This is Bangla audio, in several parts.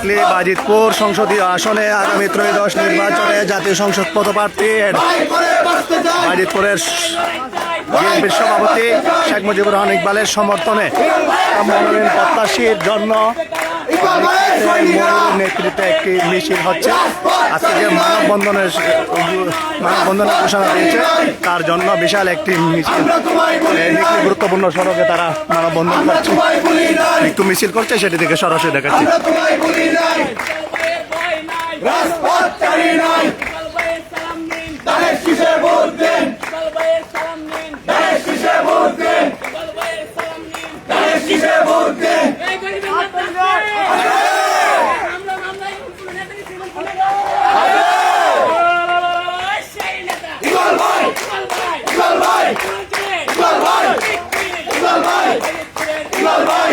নিকলি বাজিতপুর সংসদীয় আসনে আগামী ত্রয়োদশ নির্বাচনে জাতীয় সংসদ পদপ্রার্থীর বাজিতপুরের বিএনপির সভাপতি শেখ মুজিবুর রহমান ইকবালের সমর্থনে মনোনয়ন প্রত্যাশীর জন্য একটি মিছিল হচ্ছে। আজকে যে মানববন্ধনের মানববন্ধনের ঘোষণা দিয়েছে, তার জন্য বিশাল একটি মিছিল। একটি গুরুত্বপূর্ণ সড়কে তারা মানববন্ধন করছে। একটু মিছিল করছে, সেটি থেকে সরাসরি দেখাচ্ছে। রাজপথচারী নাই তাদের শীষে ভোট দেন তাদের শীষে ভোট দেন তাদের শীষে ভোট দেন ইকবাল ভাই ইকবাল ভাই ইকবাল ভাই ইকবাল ভাই ইকবাল ভাই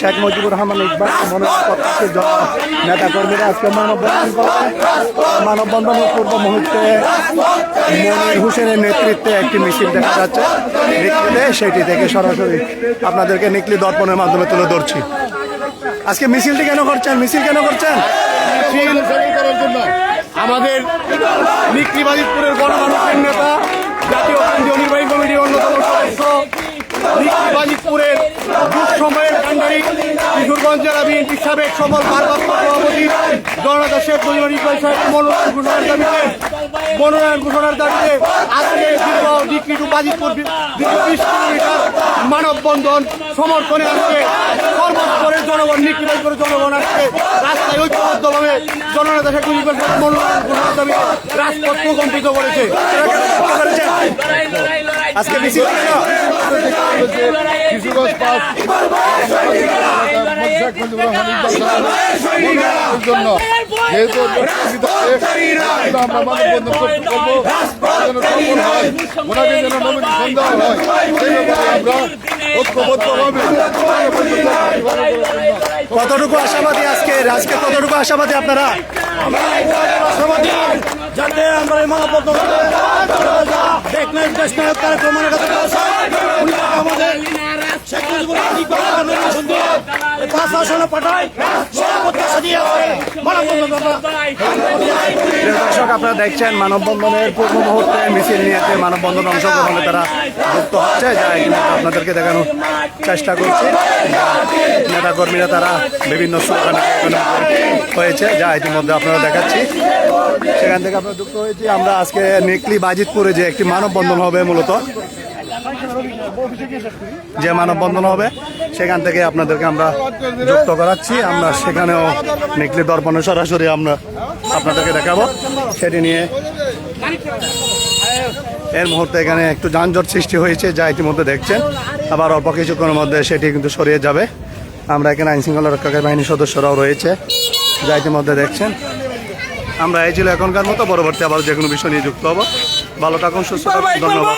শেখ মুজিবুর রহমান ইকবাল প্রত্যাশীর জন্য নেতাকর্মীরা আজকে মানববন্ধন করছে। মানববন্ধনের পূর্ব মুহূর্তে মনির হোসেনের নেতৃত্বে একটি মিছিল দেখা যাচ্ছে। নিকলিতে সেটি থেকে সরাসরি আপনাদেরকে নিকলি দর্পণের মাধ্যমে তুলে ধরছি। আজকে মিছিলটি কেন করছেন? মিছিল কেন করছেন? আমাদের নিকলি বাজিতপুরের গণমানুষের নেতা, জাতীয় কেন্দ্রীয় নির্বাহী কমিটির অন্যতম সদস্য, নিকলি বাজিতপুরের দুঃসময়ের কান্ডারি বিএনপির সাবেক সফল সভাপতি জননেতা শেখ মুজিবুর সাহেব মনোনয়ন ঘোষণার দাবিতে, মনোনয়ন ঘোষণার দাবিতে আজকে দীর্ঘ মানববন্ধন সমর্থনে আজকে সর্বস্তরের জনগণ নিকলি বাজিতপুরের জনগণ আজকে রাস্তায় ঐক্যবদ্ধভাবে জননেতা শেখ মুজিবুর সাহেব মনোনয়ন ঘোষণার দাবিতে রাজপথ প্রকম্পিত করেছে আজকে? জন্য হয় আমরা কতটুকু আশাবাদী আজকে? আজকে কতটুকু আশাবাদী আপনারা? যাতে আমরা এই মানববন্ধন দেখ নায়ক দেশ নায়ক কার্যক্রমের যাতে আমাদের দর্শক, আপনারা দেখছেন মানববন্ধনের পূর্ব মুহূর্তে মিছিল নিয়েতে মানববন্ধন অংশগ্রহণে তারা যুক্ত হচ্ছে। যা আপনাদেরকে দেখানোর চেষ্টা করছি। নেতাকর্মীরা তারা বিভিন্ন হয়েছে যা ইতিমধ্যে আপনারা দেখাচ্ছি। সেখান থেকে আমরা যুক্ত হয়েছি। আমরা আজকে নেকলি বাজিতপুরে যে একটি মানববন্ধন হবে মূলত, যে মানববন্ধন হবে, সেখান থেকে আপনাদেরকে আমরা যুক্ত করাচ্ছি। আমরা সেখানেও নিকলি দর্পণে সরাসরি আমরা আপনাদেরকে দেখাবো। সেটি নিয়ে এর মুহূর্তে এখানে একটু যানজট সৃষ্টি হয়েছে, যা ইতিমধ্যে দেখছেন। আবার অল্প কিছুক্ষণের মধ্যে সেটি কিন্তু সরিয়ে যাবে। আমরা এখানে আইন শৃঙ্খলা রক্ষাকারী বাহিনীর সদস্যরাও রয়েছে, যা ইতিমধ্যে দেখছেন। আমরা এই ছিল এখনকার মতো। পরবর্তী আবার যে কোনো বিষয় নিয়ে যুক্ত হব। ভালো থাকুন সুস্থ থাকুন ধন্যবাদ।